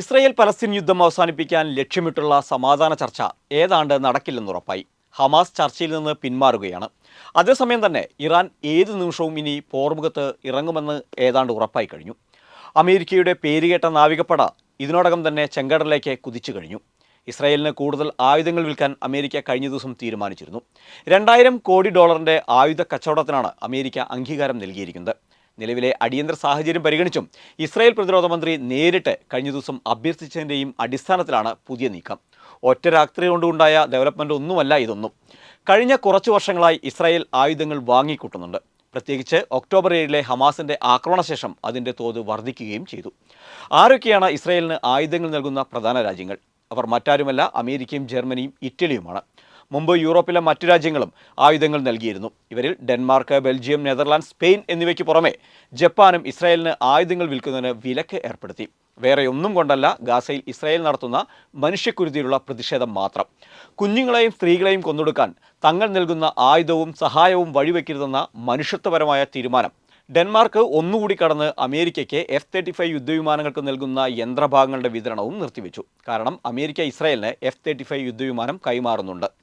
Israel Palestine യുദ്ധം അവസാനിപ്പിക്കാൻ ലക്ഷ്യമിട്ടുള്ള സമാധാന ചർച്ച ഏതാണ്ട് നടക്കില്ലെന്നുറപ്പായി ഹമാസ് ചർച്ചയിൽ നിന്ന് പിന്മാറുകയാണ്. അതേസമയം തന്നെ ഇറാൻ ഏത് നിമിഷവും ഇനി പോർമുഖത്ത് ഇറങ്ങുമെന്ന് ഏതാണ്ട് ഉറപ്പായി കഴിഞ്ഞു. അമേരിക്കയുടെ പേരുകേട്ട നാവികപ്പട ഇതിനോടകം തന്നെ ചെങ്കടലിലേക്ക് കുതിച്ചു കഴിഞ്ഞു. ഇസ്രായേലിന് കൂടുതൽ ആയുധങ്ങൾ വിൽക്കാൻ അമേരിക്ക കഴിഞ്ഞ ദിവസം തീരുമാനിച്ചിരുന്നു. രണ്ടായിരം കോടി ഡോളറിന്റെ ആയുധ കച്ചവടത്തിനാണ് അമേരിക്ക അംഗീകാരം നൽകിയിരിക്കുന്നത്. നിലവിലെ അടിയന്തര സാഹചര്യം പരിഗണിച്ചും ഇസ്രായേൽ പ്രതിരോധ മന്ത്രി നേരിട്ട് കഴിഞ്ഞ ദിവസം അഭ്യർത്ഥിച്ചതിന്റെയും അടിസ്ഥാനത്തിലാണ് പുതിയ നീക്കം. ഒറ്റ രാത്രി കൊണ്ടുണ്ടായ ഡെവലപ്മെന്റ് ഒന്നുമല്ല ഇതൊന്നും. കഴിഞ്ഞ കുറച്ചു വർഷങ്ങളായി ഇസ്രായേൽ ആയുധങ്ങൾ വാങ്ങിക്കൂട്ടുന്നുണ്ട്. പ്രത്യേകിച്ച് ഒക്ടോബർ ഏഴിലെ ഹമാസിന്റെ ആക്രമണശേഷം അതിന്റെ തോത് വർദ്ധിക്കുകയും ചെയ്തു. ആരൊക്കെയാണ് ഇസ്രായേലിന് ആയുധങ്ങൾ നൽകുന്ന പ്രധാന രാജ്യങ്ങൾ? അവർ മറ്റാരുമല്ല അമേരിക്കയും ജർമ്മനിയും ഇറ്റലിയുമാണ്. മുമ്പ് യൂറോപ്പിലെ മറ്റു രാജ്യങ്ങളും ആയുധങ്ങൾ നൽകിയിരുന്നു. ഇവരിൽ ഡെൻമാർക്ക് ബെൽജിയം നെതർലാൻഡ് സ്പെയിൻ എന്നിവയ്ക്ക് പുറമെ ജപ്പാനും ഇസ്രായേലിന് ആയുധങ്ങൾ വിൽക്കുന്നതിന് വിലക്ക് ഏർപ്പെടുത്തി. വേറെ ഒന്നും കൊണ്ടല്ല ഗാസയിൽ ഇസ്രായേൽ നടത്തുന്ന മനുഷ്യക്കുരുതിയിലുള്ള പ്രതിഷേധം മാത്രം. കുഞ്ഞുങ്ങളെയും സ്ത്രീകളെയും കൊന്നൊടുക്കാൻ തങ്ങൾ നൽകുന്ന ആയുധവും സഹായവും വഴിവെക്കരുതെന്ന മനുഷ്യത്വപരമായ തീരുമാനം. ഡെൻമാർക്ക് ഒന്നുകൂടി കടന്ന് അമേരിക്കയ്ക്ക് എഫ് തേർട്ടി ഫൈവ് യുദ്ധവിമാനങ്ങൾക്ക് നൽകുന്ന യന്ത്രഭാഗങ്ങളുടെ വിതരണവും നിർത്തിവെച്ചു. കാരണം അമേരിക്ക ഇസ്രായേലിന് എഫ് തേർട്ടി ഫൈവ് യുദ്ധവിമാനം കൈമാറുന്നുണ്ട്.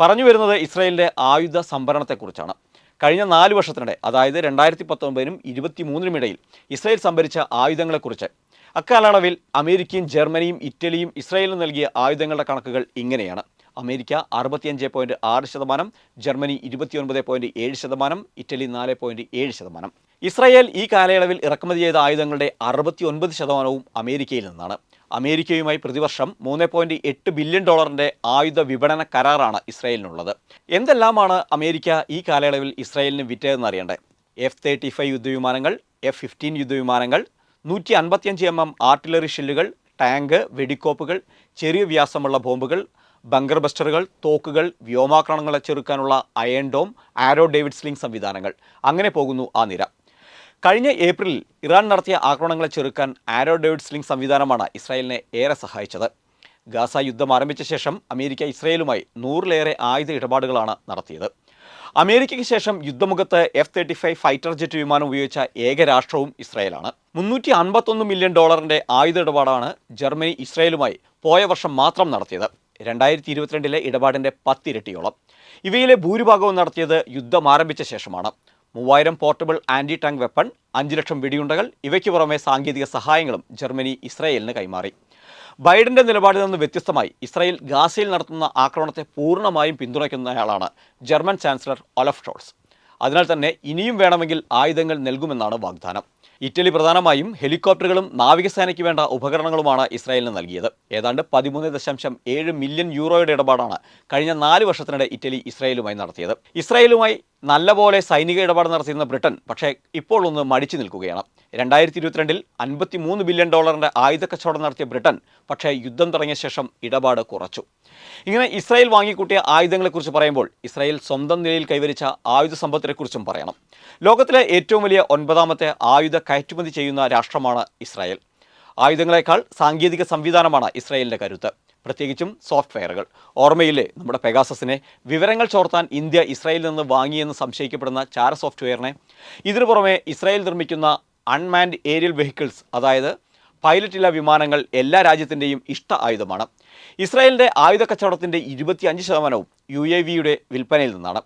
പറഞ്ഞു വരുന്നത് ഇസ്രായേലിന്റെ ആയുധ സംഭരണത്തെക്കുറിച്ചാണ്. കഴിഞ്ഞ നാല് വർഷത്തിനിടെ അതായത് രണ്ടായിരത്തി പത്തൊമ്പതിനും ഇരുപത്തി മൂന്നിനും ഇടയിൽ ഇസ്രായേൽ സംഭരിച്ച ആയുധങ്ങളെക്കുറിച്ച്. അക്കാലയളവിൽ അമേരിക്കയും ജർമ്മനിയും ഇറ്റലിയും ഇസ്രായേലിന് നൽകിയ ആയുധങ്ങളുടെ കണക്കുകൾ ഇങ്ങനെയാണ്. അമേരിക്ക അറുപത്തിയഞ്ച് പോയിന്റ് ആറ് ശതമാനം ജർമ്മനി ഇരുപത്തിയൊൻപത് പോയിന്റ് ഏഴ് ശതമാനം ഇറ്റലി നാല് പോയിന്റ് ഏഴ് ശതമാനം. ഇസ്രായേൽ ഈ കാലയളവിൽ ഇറക്കുമതി ചെയ്ത ആയുധങ്ങളുടെ അറുപത്തി ഒൻപത് ശതമാനവും അമേരിക്കയിൽ നിന്നാണ്. അമേരിക്കയുമായി പ്രതിവർഷം മൂന്ന് പോയിന്റ് എട്ട് ബില്യൺ ഡോളറിന്റെ ആയുധ വിപണന കരാറാണ് ഇസ്രായേലിനുള്ളത്. എന്തെല്ലാമാണ് അമേരിക്ക ഈ കാലയളവിൽ ഇസ്രായേലിന് വിറ്റതെന്ന് അറിയണ്ടേ? എഫ് തേർട്ടി ഫൈവ് യുദ്ധവിമാനങ്ങൾ എഫ് ഫിഫ്റ്റീൻ യുദ്ധവിമാനങ്ങൾ നൂറ്റി അൻപത്തിയഞ്ച് എം എം ആർട്ടിലറി ഷെല്ലുകൾ ടാങ്ക് വെടിക്കോപ്പുകൾ ചെറിയ വ്യാസമുള്ള ബോംബുകൾ ബങ്കർ ബസ്റ്ററുകൾ തോക്കുകൾ വ്യോമാക്രമണങ്ങളെ ചെറുക്കാനുള്ള iron dome arrow David sling സംവിധാനങ്ങൾ. അങ്ങനെ പോകുന്നു ആ നിര. കഴിഞ്ഞ ഏപ്രിലിൽ ഇറാൻ നടത്തിയ ആക്രമണങ്ങളെ ചെറുക്കാൻ ആരോ ഡേവിഡ് സ്ലിംഗ് സംവിധാനമാണ് ഇസ്രായേലിനെ ഏറെ സഹായിച്ചത്. ഗാസ യുദ്ധം ആരംഭിച്ച ശേഷം അമേരിക്ക ഇസ്രായേലുമായി നൂറിലേറെ ആയുധ ഇടപാടുകളാണ് നടത്തിയത്. അമേരിക്കയ്ക്ക് ശേഷം യുദ്ധമുഖത്ത് F thirty five fighter jet വിമാനം ഉപയോഗിച്ച ഏക രാഷ്ട്രവും ഇസ്രായേലാണ്. മുന്നൂറ്റി അൻപത്തൊന്ന് മില്യൺ ഡോളറിന്റെ ആയുധ ഇടപാടാണ് ജർമ്മനി ഇസ്രായേലുമായി പോയ വർഷം മാത്രം നടത്തിയത്. രണ്ടായിരത്തി ഇരുപത്തിരണ്ടിലെ ഇടപാടിന്റെ പത്തിരട്ടിയോളം. ഇവയിലെ ഭൂരിഭാഗവും നടത്തിയത് യുദ്ധം ആരംഭിച്ച ശേഷമാണ്. മൂവായിരം പോർട്ടബിൾ ആന്റി ടാങ്ക് വെപ്പൺ അഞ്ച് ലക്ഷം വെടിയുണ്ടകൾ ഇവയ്ക്ക് പുറമെ സാങ്കേതിക സഹായങ്ങളും ജർമ്മനി ഇസ്രായേലിന് കൈമാറി. ബൈഡന്റെ നിലപാടിൽ നിന്ന് വ്യത്യസ്തമായി ഇസ്രായേൽ ഗാസയിൽ നടത്തുന്ന ആക്രമണത്തെ പൂർണമായും പിന്തുണയ്ക്കുന്നയാളാണ് ജർമ്മൻ ചാൻസലർ ഒലഫ് ഷോൾസ്. അതിനാൽ തന്നെ ഇനിയും വേണമെങ്കിൽ ആയുധങ്ങൾ നൽകുമെന്നാണ് വാഗ്ദാനം. ഇറ്റലി പ്രധാനമായും ഹെലികോപ്റ്ററുകളും നാവികസേനയ്ക്ക് വേണ്ട ഉപകരണങ്ങളുമാണ് ഇസ്രായേലിന് നൽകിയത്. ഏതാണ്ട് പതിമൂന്ന് ദശാംശം ഏഴ് മില്യൺ യൂറോയുടെ ഇടപാടാണ് കഴിഞ്ഞ നാല് വർഷത്തിനിടെ ഇറ്റലി ഇസ്രായേലുമായി നടത്തിയത്. ഇസ്രായേലുമായി നല്ലപോലെ സൈനിക ഇടപാട് നടത്തിയിരുന്ന ബ്രിട്ടൻ പക്ഷേ ഇപ്പോൾ ഒന്ന് മടിച്ചു നിൽക്കുകയാണ്. രണ്ടായിരത്തി ഇരുപത്തിരണ്ടിൽ അൻപത്തി മൂന്ന് ബില്യൺ ഡോളറിന്റെ ആയുധ കച്ചവടം നടത്തിയ ബ്രിട്ടൻ പക്ഷേ യുദ്ധം തുടങ്ങിയ ശേഷം ഇടപാട് കുറച്ചു. ഇങ്ങനെ ഇസ്രായേൽ വാങ്ങിക്കൂട്ടിയ ആയുധങ്ങളെക്കുറിച്ച് പറയുമ്പോൾ ഇസ്രായേൽ സ്വന്തം നിലയിൽ കൈവരിച്ച ആയുധ സമ്പത്തിനെക്കുറിച്ചും പറയണം. ലോകത്തിലെ ഏറ്റവും വലിയ ഒൻപതാമത്തെ ആയുധ കയറ്റുമതി ചെയ്യുന്ന രാഷ്ട്രമാണ് ഇസ്രായേൽ. ആയുധങ്ങളെക്കാൾ സാങ്കേതിക സംവിധാനമാണ് ഇസ്രായേലിന്റെ കരുത്ത്. പ്രത്യേകിച്ചും സോഫ്റ്റ്വെയറുകൾ. ഓർമ്മയില്ലേ നമ്മുടെ പെഗാസസിനെ? വിവരങ്ങൾ ചോർത്താൻ ഇന്ത്യ ഇസ്രായേലിൽ നിന്ന് വാങ്ങിയെന്ന് സംശയിക്കപ്പെടുന്ന ചാര സോഫ്റ്റ്വെയറിനെ. ഇതിനു പുറമെ ഇസ്രായേൽ നിർമ്മിക്കുന്ന അൺമാൻഡ് ഏരിയൽ വെഹിക്കിൾസ് അതായത് പൈലറ്റില്ല വിമാനങ്ങൾ എല്ലാ രാജ്യത്തിന്റെയും ഇഷ്ട ആയുധമാണ്. ഇസ്രായേലിന്റെ ആയുധ കച്ചവടത്തിന്റെ ഇരുപത്തിയഞ്ച് ശതമാനവും യു എ വിയുടെ വിൽപ്പനയിൽ നിന്നാണ്.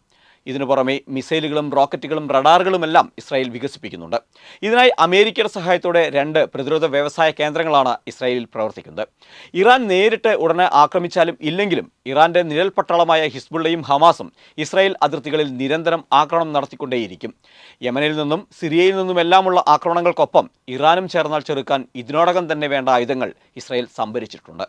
ഇതിനു പുറമെ മിസൈലുകളും റോക്കറ്റുകളും റഡാറുകളുമെല്ലാം ഇസ്രായേൽ വികസിപ്പിക്കുന്നുണ്ട്. ഇതിനായി അമേരിക്കയുടെ സഹായത്തോടെ രണ്ട് പ്രതിരോധ വ്യവസായ കേന്ദ്രങ്ങളാണ് ഇസ്രായേലിൽ പ്രവർത്തിക്കുന്നത്. ഇറാൻ നേരിട്ട് ഉടനെ ആക്രമിച്ചാലും ഇല്ലെങ്കിലും ഇറാന്റെ നിഴൽ പട്ടാളമായ ഹിസ്ബുള്ളയും ഹമാസും ഇസ്രായേൽ അതിർത്തികളിൽ നിരന്തരം ആക്രമണം നടത്തിക്കൊണ്ടേയിരിക്കും. യമനിൽ നിന്നും സിറിയയിൽ നിന്നുമെല്ലാമുള്ള ആക്രമണങ്ങൾക്കൊപ്പം ഇറാനും ചേർന്നാൽ ചെറുക്കാൻ ഇതിനോടകം തന്നെ വേണ്ട ആയുധങ്ങൾ ഇസ്രായേൽ സംഭരിച്ചിട്ടുണ്ട്.